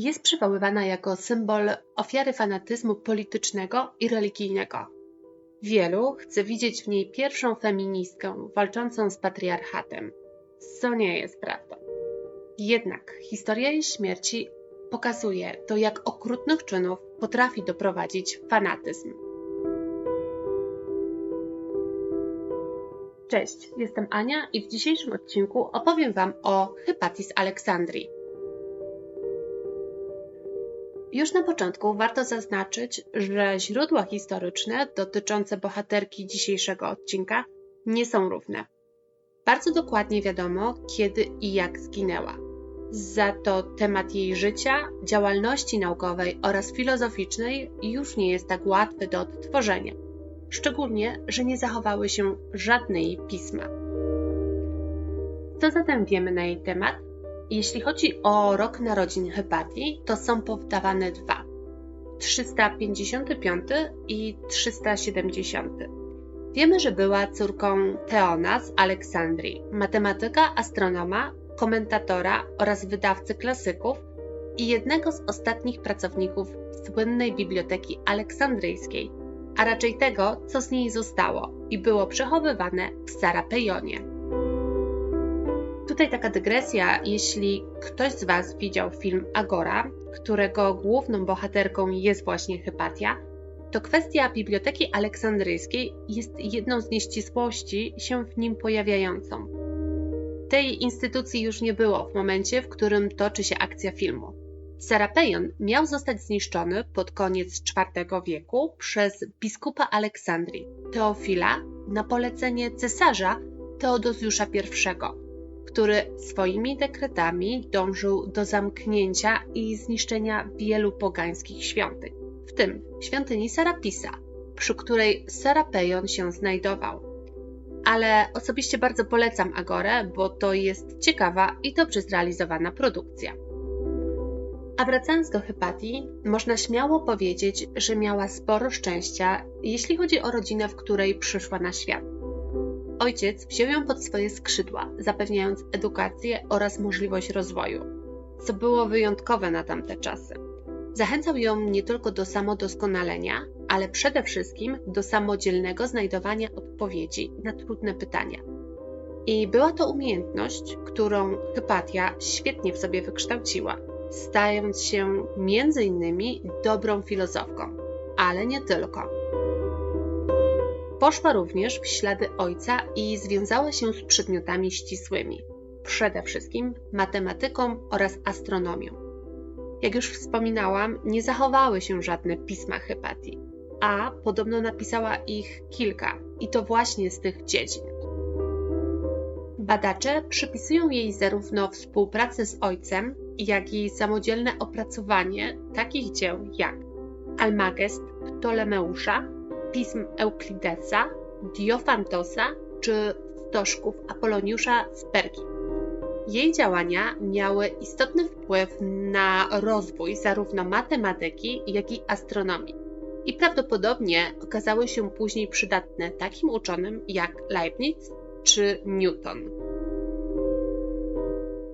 jest przywoływana jako symbol ofiary fanatyzmu politycznego i religijnego. Wielu chce widzieć w niej pierwszą feministkę walczącą z patriarchatem, co nie jest prawdą. Jednak historia jej śmierci pokazuje, do jak okrutnych czynów potrafi doprowadzić fanatyzm. Cześć, jestem Ania i w dzisiejszym odcinku opowiem Wam o Hypatis Aleksandrii. Już na początku warto zaznaczyć, że źródła historyczne dotyczące bohaterki dzisiejszego odcinka nie są równe. Bardzo dokładnie wiadomo, kiedy i jak zginęła. Za to temat jej życia, działalności naukowej oraz filozoficznej już nie jest tak łatwy do odtworzenia. Szczególnie, że nie zachowały się żadne jej pisma. Co zatem wiemy na jej temat? Jeśli chodzi o rok narodzin Hypatii, to są podawane dwa: 355 i 370. Wiemy, że była córką Teona z Aleksandrii, matematyka, astronoma, komentatora oraz wydawcy klasyków i jednego z ostatnich pracowników słynnej biblioteki aleksandryjskiej, a raczej tego, co z niej zostało i było przechowywane w Sarapejonie. Tutaj taka dygresja, jeśli ktoś z Was widział film Agora, którego główną bohaterką jest właśnie Hypatia, to kwestia Biblioteki Aleksandryjskiej jest jedną z nieścisłości się w nim pojawiającą. Tej instytucji już nie było w momencie, w którym toczy się akcja filmu. Serapejon miał zostać zniszczony pod koniec IV wieku przez biskupa Aleksandrii, Teofila, na polecenie cesarza Teodozjusza I który swoimi dekretami dążył do zamknięcia i zniszczenia wielu pogańskich świątyń, w tym świątyni Serapisa, przy której Serapejon się znajdował. Ale osobiście bardzo polecam Agorę, bo to jest ciekawa i dobrze zrealizowana produkcja. A wracając do Hypatii, można śmiało powiedzieć, że miała sporo szczęścia, jeśli chodzi o rodzinę, w której przyszła na świat. Ojciec wziął ją pod swoje skrzydła, zapewniając edukację oraz możliwość rozwoju, co było wyjątkowe na tamte czasy. Zachęcał ją nie tylko do samodoskonalenia, ale przede wszystkim do samodzielnego znajdowania odpowiedzi na trudne pytania. I była to umiejętność, którą Hypatia świetnie w sobie wykształciła, stając się między innymi dobrą filozofką, ale nie tylko. Poszła również w ślady ojca i związała się z przedmiotami ścisłymi, przede wszystkim matematyką oraz astronomią. Jak już wspominałam, nie zachowały się żadne pisma Hypatii, a podobno napisała ich kilka, i to właśnie z tych dziedzin. Badacze przypisują jej zarówno współpracę z ojcem, jak i samodzielne opracowanie takich dzieł jak Almagest Ptolemeusza, pism Euklidesa, Diofantosa czy stożków Apoloniusza z Pergi. Jej działania miały istotny wpływ na rozwój zarówno matematyki, jak i astronomii i prawdopodobnie okazały się później przydatne takim uczonym jak Leibniz czy Newton.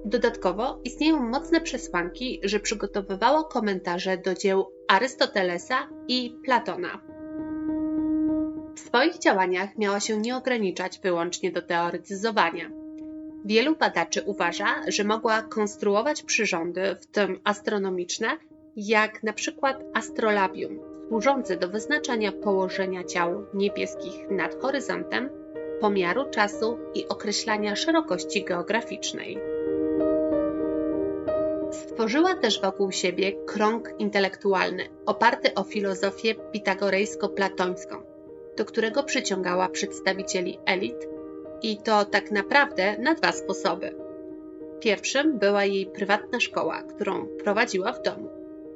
Dodatkowo istnieją mocne przesłanki, że przygotowywała komentarze do dzieł Arystotelesa i Platona. W swoich działaniach miała się nie ograniczać wyłącznie do teoretyzowania. Wielu badaczy uważa, że mogła konstruować przyrządy, w tym astronomiczne, jak na przykład astrolabium, służące do wyznaczania położenia ciał niebieskich nad horyzontem, pomiaru czasu i określania szerokości geograficznej. Stworzyła też wokół siebie krąg intelektualny oparty o filozofię pitagorejsko-platońską do którego przyciągała przedstawicieli elit i to tak naprawdę na dwa sposoby. Pierwszym była jej prywatna szkoła, którą prowadziła w domu.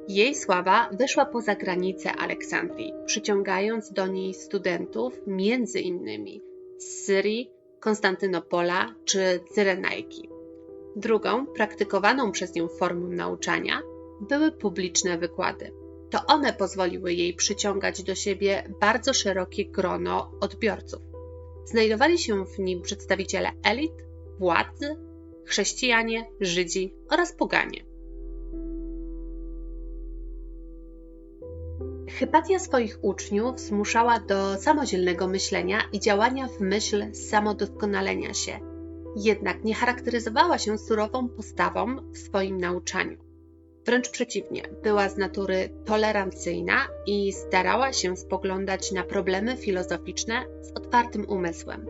Jej sława wyszła poza granice Aleksandrii, przyciągając do niej studentów między innymi z Syrii, Konstantynopola czy Cyrenajki. Drugą, praktykowaną przez nią formą nauczania były publiczne wykłady to one pozwoliły jej przyciągać do siebie bardzo szerokie grono odbiorców. Znajdowali się w nim przedstawiciele elit, władzy, chrześcijanie, Żydzi oraz poganie. Hypatia swoich uczniów zmuszała do samodzielnego myślenia i działania w myśl samodoskonalenia się, jednak nie charakteryzowała się surową postawą w swoim nauczaniu. Wręcz przeciwnie, była z natury tolerancyjna i starała się spoglądać na problemy filozoficzne z otwartym umysłem.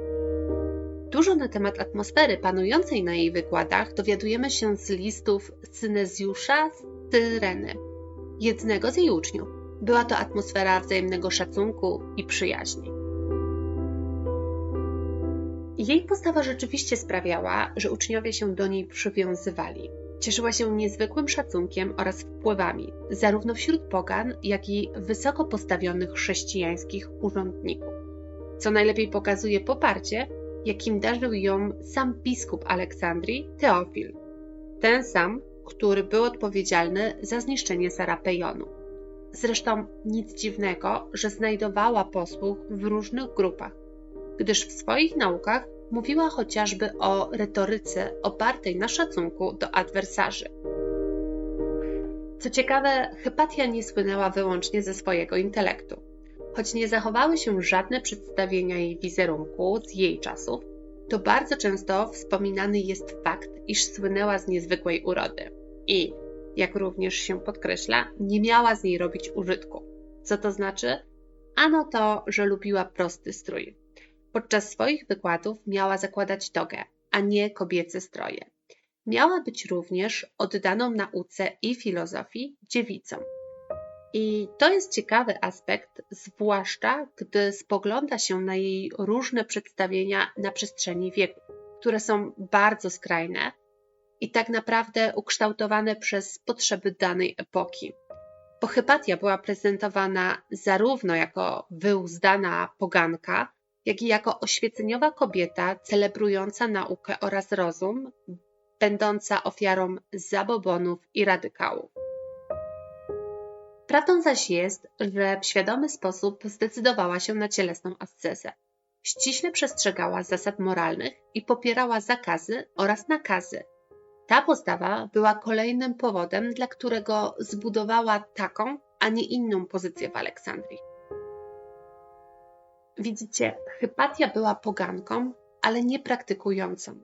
Dużo na temat atmosfery panującej na jej wykładach dowiadujemy się z listów Synezjusza z Tyreny, jednego z jej uczniów. Była to atmosfera wzajemnego szacunku i przyjaźni. Jej postawa rzeczywiście sprawiała, że uczniowie się do niej przywiązywali. Cieszyła się niezwykłym szacunkiem oraz wpływami, zarówno wśród pogan, jak i wysoko postawionych chrześcijańskich urzędników. Co najlepiej pokazuje poparcie, jakim darzył ją sam biskup Aleksandrii, Teofil. Ten sam, który był odpowiedzialny za zniszczenie Sarapejonu. Zresztą nic dziwnego, że znajdowała posłuch w różnych grupach, gdyż w swoich naukach mówiła chociażby o retoryce opartej na szacunku do adwersarzy. Co ciekawe, Hypatia nie słynęła wyłącznie ze swojego intelektu. Choć nie zachowały się żadne przedstawienia jej wizerunku z jej czasów, to bardzo często wspominany jest fakt, iż słynęła z niezwykłej urody i, jak również się podkreśla, nie miała z niej robić użytku. Co to znaczy? Ano to, że lubiła prosty strój. Podczas swoich wykładów miała zakładać togę, a nie kobiece stroje. Miała być również oddaną nauce i filozofii dziewicą. I to jest ciekawy aspekt, zwłaszcza gdy spogląda się na jej różne przedstawienia na przestrzeni wieku, które są bardzo skrajne i tak naprawdę ukształtowane przez potrzeby danej epoki. Bo Hypatia była prezentowana zarówno jako wyuzdana poganka, jak i jako oświeceniowa kobieta celebrująca naukę oraz rozum, będąca ofiarą zabobonów i radykałów. Prawdą zaś jest, że w świadomy sposób zdecydowała się na cielesną ascezę. Ściśle przestrzegała zasad moralnych i popierała zakazy oraz nakazy. Ta postawa była kolejnym powodem, dla którego zbudowała taką, a nie inną pozycję w Aleksandrii. Widzicie, Hypatia była poganką, ale nie praktykującą.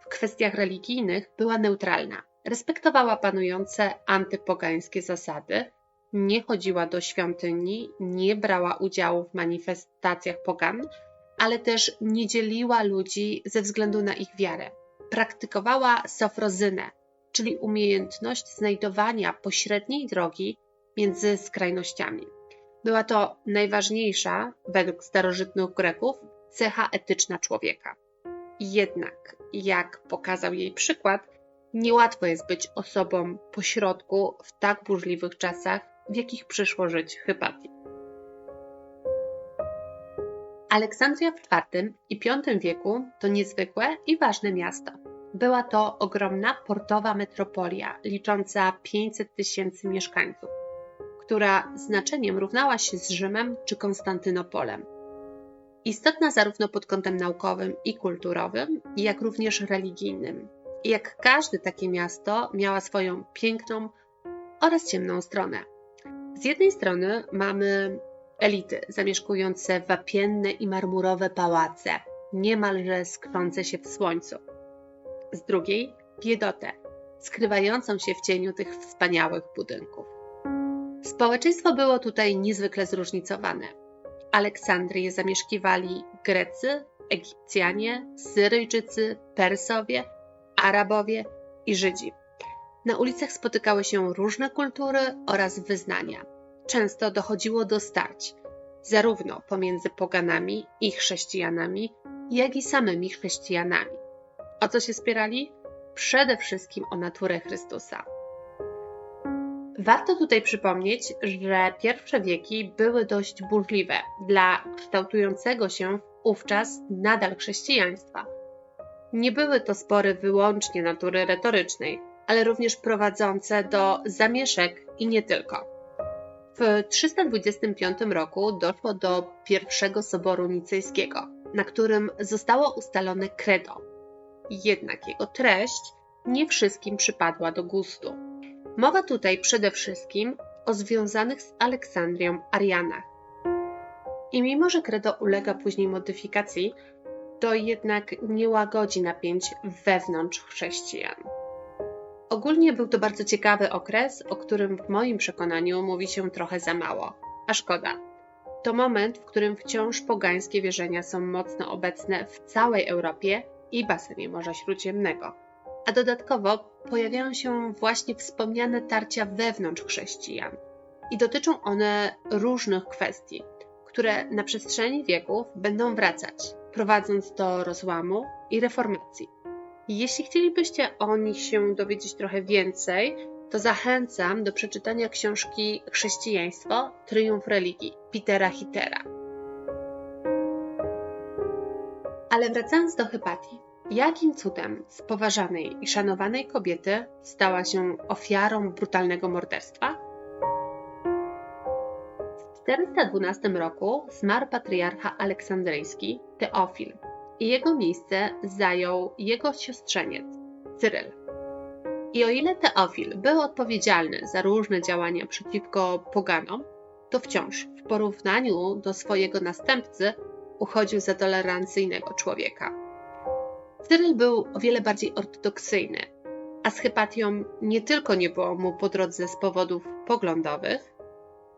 W kwestiach religijnych była neutralna. Respektowała panujące antypogańskie zasady, nie chodziła do świątyni, nie brała udziału w manifestacjach pogan, ale też nie dzieliła ludzi ze względu na ich wiarę. Praktykowała sofrozynę, czyli umiejętność znajdowania pośredniej drogi między skrajnościami. Była to najważniejsza, według starożytnych Greków, cecha etyczna człowieka. Jednak, jak pokazał jej przykład, niełatwo jest być osobą pośrodku w tak burzliwych czasach, w jakich przyszło żyć Hypatii. Aleksandria w IV i V wieku to niezwykłe i ważne miasto. Była to ogromna portowa metropolia, licząca 500 tysięcy mieszkańców która znaczeniem równała się z Rzymem czy Konstantynopolem. Istotna zarówno pod kątem naukowym i kulturowym, jak również religijnym. Jak każde takie miasto miała swoją piękną oraz ciemną stronę. Z jednej strony mamy elity zamieszkujące wapienne i marmurowe pałace, niemalże skrzące się w słońcu. Z drugiej biedotę, skrywającą się w cieniu tych wspaniałych budynków. Społeczeństwo było tutaj niezwykle zróżnicowane. Aleksandrię zamieszkiwali Grecy, Egipcjanie, Syryjczycy, Persowie, Arabowie i Żydzi. Na ulicach spotykały się różne kultury oraz wyznania. Często dochodziło do starć, zarówno pomiędzy poganami i chrześcijanami, jak i samymi chrześcijanami. O co się spierali? Przede wszystkim o naturę Chrystusa. Warto tutaj przypomnieć, że pierwsze wieki były dość burzliwe dla kształtującego się wówczas nadal chrześcijaństwa. Nie były to spory wyłącznie natury retorycznej, ale również prowadzące do zamieszek i nie tylko. W 325 roku doszło do pierwszego soboru nicejskiego, na którym zostało ustalone credo. Jednak jego treść nie wszystkim przypadła do gustu. Mowa tutaj przede wszystkim o związanych z Aleksandrią Arianach. I mimo, że credo ulega później modyfikacji, to jednak nie łagodzi napięć wewnątrz chrześcijan. Ogólnie był to bardzo ciekawy okres, o którym w moim przekonaniu mówi się trochę za mało. A szkoda. To moment, w którym wciąż pogańskie wierzenia są mocno obecne w całej Europie i basenie Morza Śródziemnego. A dodatkowo pojawiają się właśnie wspomniane tarcia wewnątrz chrześcijan. I dotyczą one różnych kwestii, które na przestrzeni wieków będą wracać, prowadząc do rozłamu i reformacji. Jeśli chcielibyście o nich się dowiedzieć trochę więcej, to zachęcam do przeczytania książki Chrześcijaństwo Triumf religii Petera Hittera. Ale wracając do Hypatii, jakim cudem z poważanej i szanowanej kobiety stała się ofiarą brutalnego morderstwa? W 412 roku zmarł patriarcha aleksandryjski Teofil, i jego miejsce zajął jego siostrzeniec, Cyryl. I o ile Teofil był odpowiedzialny za różne działania przeciwko poganom, to wciąż w porównaniu do swojego następcy uchodził za tolerancyjnego człowieka. Cyryl był o wiele bardziej ortodoksyjny, a z Hypatią nie tylko nie było mu po drodze z powodów poglądowych,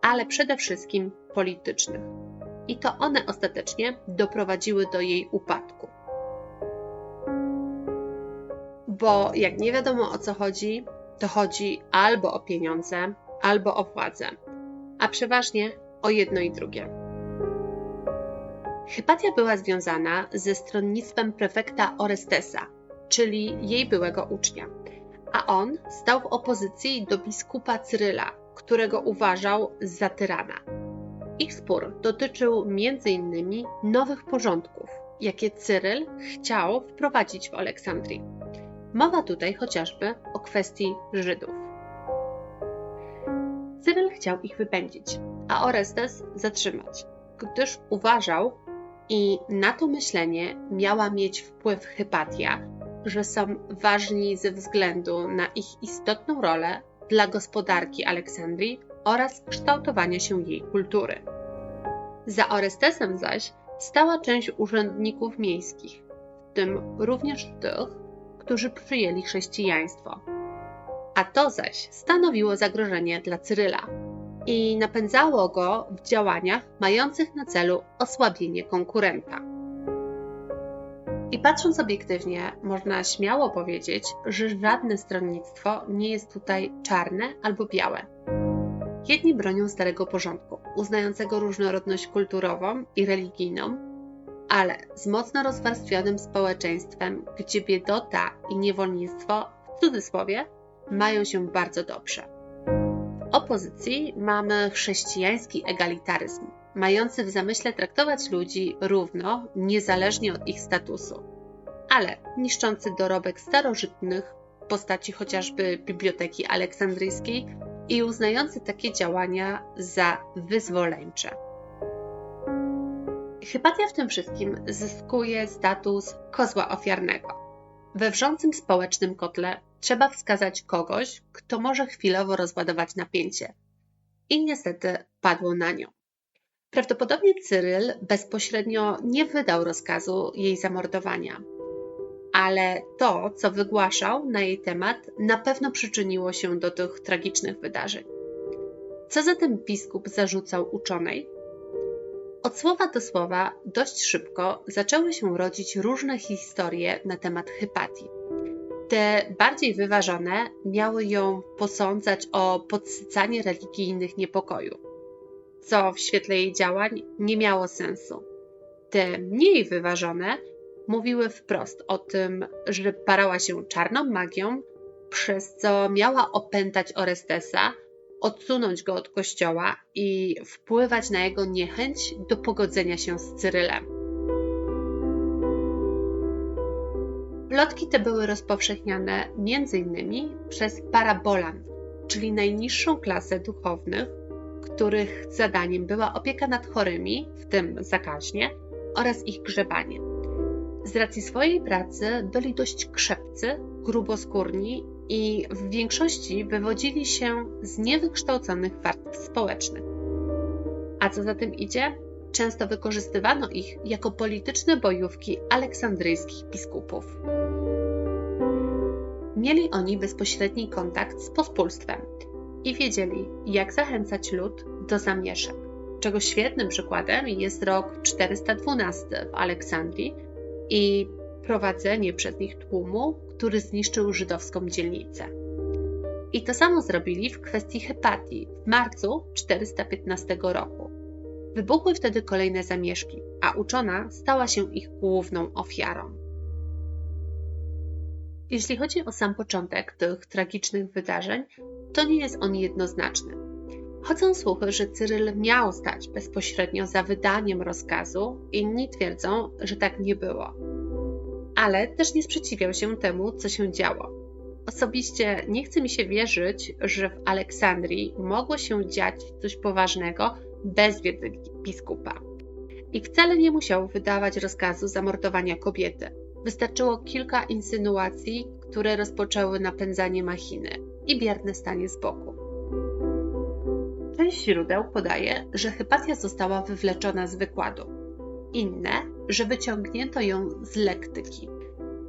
ale przede wszystkim politycznych i to one ostatecznie doprowadziły do jej upadku. Bo jak nie wiadomo o co chodzi, to chodzi albo o pieniądze, albo o władzę, a przeważnie o jedno i drugie. Hypatia była związana ze stronnictwem prefekta Orestesa, czyli jej byłego ucznia, a on stał w opozycji do biskupa Cyryla, którego uważał za tyrana. Ich spór dotyczył m.in. nowych porządków, jakie Cyryl chciał wprowadzić w Aleksandrii. Mowa tutaj chociażby o kwestii Żydów. Cyryl chciał ich wypędzić, a Orestes zatrzymać, gdyż uważał, i na to myślenie miała mieć wpływ Hypatia, że są ważni ze względu na ich istotną rolę dla gospodarki Aleksandrii oraz kształtowania się jej kultury. Za Orestesem zaś stała część urzędników miejskich, w tym również tych, którzy przyjęli chrześcijaństwo. A to zaś stanowiło zagrożenie dla Cyryla i napędzało go w działaniach mających na celu osłabienie konkurenta. I patrząc obiektywnie, można śmiało powiedzieć, że żadne stronnictwo nie jest tutaj czarne albo białe. Jedni bronią starego porządku, uznającego różnorodność kulturową i religijną, ale z mocno rozwarstwionym społeczeństwem, gdzie biedota i niewolnictwo, w cudzysłowie, mają się bardzo dobrze. Opozycji mamy chrześcijański egalitaryzm, mający w zamyśle traktować ludzi równo, niezależnie od ich statusu, ale niszczący dorobek starożytnych w postaci chociażby Biblioteki Aleksandryjskiej i uznający takie działania za wyzwoleńcze. Hypatia w tym wszystkim zyskuje status kozła ofiarnego. We wrzącym społecznym kotle trzeba wskazać kogoś, kto może chwilowo rozładować napięcie. I niestety padło na nią. Prawdopodobnie Cyryl bezpośrednio nie wydał rozkazu jej zamordowania, ale to, co wygłaszał na jej temat, na pewno przyczyniło się do tych tragicznych wydarzeń. Co zatem biskup zarzucał uczonej? Od słowa do słowa, dość szybko zaczęły się rodzić różne historie na temat Hypatii. Te bardziej wyważone miały ją posądzać o podsycanie religijnych niepokojów, co w świetle jej działań nie miało sensu. Te mniej wyważone mówiły wprost o tym, że parała się czarną magią, przez co miała opętać Orestesa, odsunąć go od kościoła i wpływać na jego niechęć do pogodzenia się z Cyrylem. Plotki te były rozpowszechniane m.in. przez parabolan, czyli najniższą klasę duchownych, których zadaniem była opieka nad chorymi, w tym zakaźnie, oraz ich grzebanie. Z racji swojej pracy byli dość krzepcy, gruboskórni i w większości wywodzili się z niewykształconych warstw społecznych. A co za tym idzie, często wykorzystywano ich jako polityczne bojówki aleksandryjskich biskupów. Mieli oni bezpośredni kontakt z pospólstwem i wiedzieli, jak zachęcać lud do zamieszek, czego świetnym przykładem jest rok 412 w Aleksandrii i prowadzenie przez nich tłumu, który zniszczył żydowską dzielnicę. I to samo zrobili w kwestii Hepatii w marcu 415 roku. Wybuchły wtedy kolejne zamieszki, a uczona stała się ich główną ofiarą. Jeśli chodzi o sam początek tych tragicznych wydarzeń, to nie jest on jednoznaczny. Chodzą słuchy, że Cyryl miał stać bezpośrednio za wydaniem rozkazu, inni twierdzą, że tak nie było. Ale też nie sprzeciwiał się temu, co się działo. Osobiście nie chce mi się wierzyć, że w Aleksandrii mogło się dziać coś poważnego bez wiedzy biskupa. I wcale nie musiał wydawać rozkazu zamordowania kobiety. Wystarczyło kilka insynuacji, które rozpoczęły napędzanie machiny i bierne stanie z boku. Część źródeł podaje, że Hypatia została wywleczona z wykładu. Inne, że wyciągnięto ją z lektyki.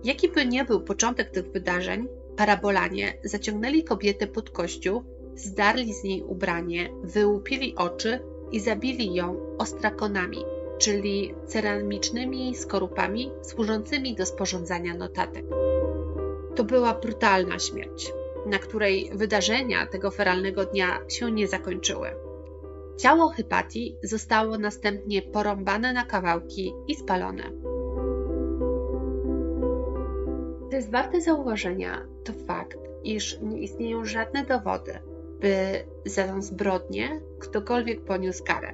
Jaki by nie był początek tych wydarzeń, parabolanie zaciągnęli kobietę pod kościół, zdarli z niej ubranie, wyłupili oczy i zabili ją ostrakonami, czyli ceramicznymi skorupami służącymi do sporządzania notatek. To była brutalna śmierć, na której wydarzenia tego feralnego dnia się nie zakończyły. Ciało Hypatii zostało następnie porąbane na kawałki i spalone. Co jest warte zauważenia, to fakt, iż nie istnieją żadne dowody, by za tę zbrodnię ktokolwiek poniósł karę.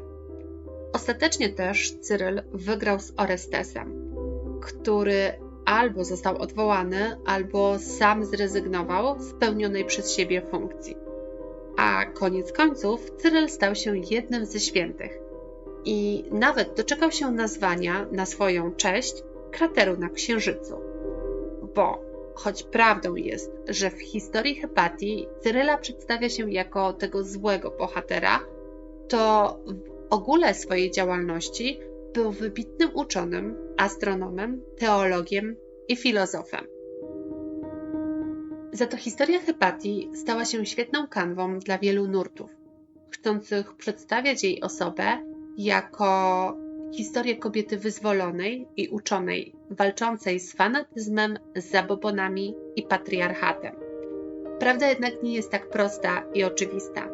Ostatecznie też Cyryl wygrał z Orestesem, który albo został odwołany, albo sam zrezygnował z pełnionej przez siebie funkcji. A koniec końców Cyryl stał się jednym ze świętych i nawet doczekał się nazwania na swoją cześć krateru na Księżycu. Bo choć prawdą jest, że w historii Hepatii Cyryla przedstawia się jako tego złego bohatera, to w ogóle swojej działalności był wybitnym uczonym, astronomem, teologiem i filozofem. Za to historia Hepatii stała się świetną kanwą dla wielu nurtów, chcących przedstawiać jej osobę jako historię kobiety wyzwolonej i uczonej, walczącej z fanatyzmem, z zabobonami i patriarchatem. Prawda jednak nie jest tak prosta i oczywista.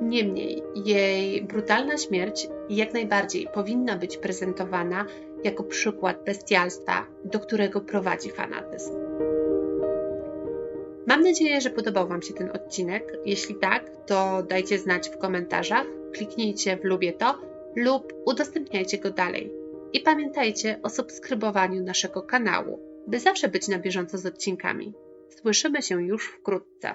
Niemniej jej brutalna śmierć jak najbardziej powinna być prezentowana jako przykład bestialstwa, do którego prowadzi fanatyzm. Mam nadzieję, że podobał Wam się ten odcinek. Jeśli tak, to dajcie znać w komentarzach, kliknijcie w lubię to lub udostępniajcie go dalej. I pamiętajcie o subskrybowaniu naszego kanału, by zawsze być na bieżąco z odcinkami. Słyszymy się już wkrótce.